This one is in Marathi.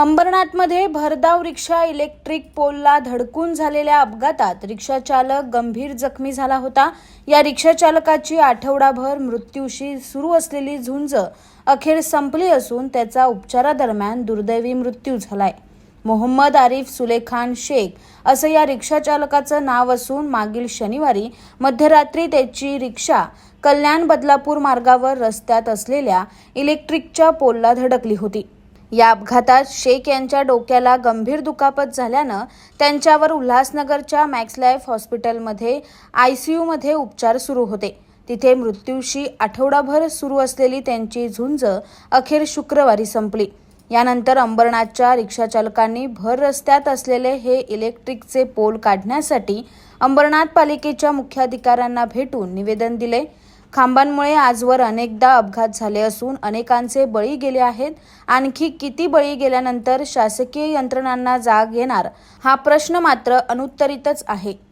अंबरनाथमध्ये भरधाव रिक्षा इलेक्ट्रिक पोलला धडकून झालेल्या अपघातात रिक्षाचालक गंभीर जखमी झाला होता. या रिक्षाचालकाची आठवडाभर मृत्यूशी सुरू असलेली झुंज अखेर संपली असून त्याचा उपचारादरम्यान दुर्दैवी मृत्यू झालाय. मोहम्मद आरिफ सुलेखान शेख असं या रिक्षाचालकाचं नाव असून मागील शनिवारी मध्यरात्री त्याची रिक्षा कल्याण बदलापूर मार्गावर रस्त्यात असलेल्या इलेक्ट्रिकच्या पोलला धडकली होती. या अपघातात शेख यांच्या डोक्याला गंभीर दुखापत झाल्यानं त्यांच्यावर उल्हासनगरच्या मॅक्सलाएव हॉस्पिटलमध्ये आय हॉस्पिटलमध्ये आयसीयूमध्ये उपचार सुरू होते. तिथे मृत्यूशी आठवडाभर सुरू असलेली त्यांची झुंज अखेर शुक्रवारी संपली. यानंतर अंबरनाथच्या रिक्षाचालकांनी भर रस्त्यात असलेले हे इलेक्ट्रिकचे पोल काढण्यासाठी अंबरनाथ पालिकेच्या मुख्याधिकाऱ्यांना भेटून निवेदन दिले. खांबांमुळे आजवर अनेकदा अपघात झाले असून अनेकांचे बळी गेले आहेत. आणखी किती बळी गेल्यानंतर शासकीय यंत्रणांना जाग येणार? हा प्रश्न मात्र अनुत्तरितच आहे.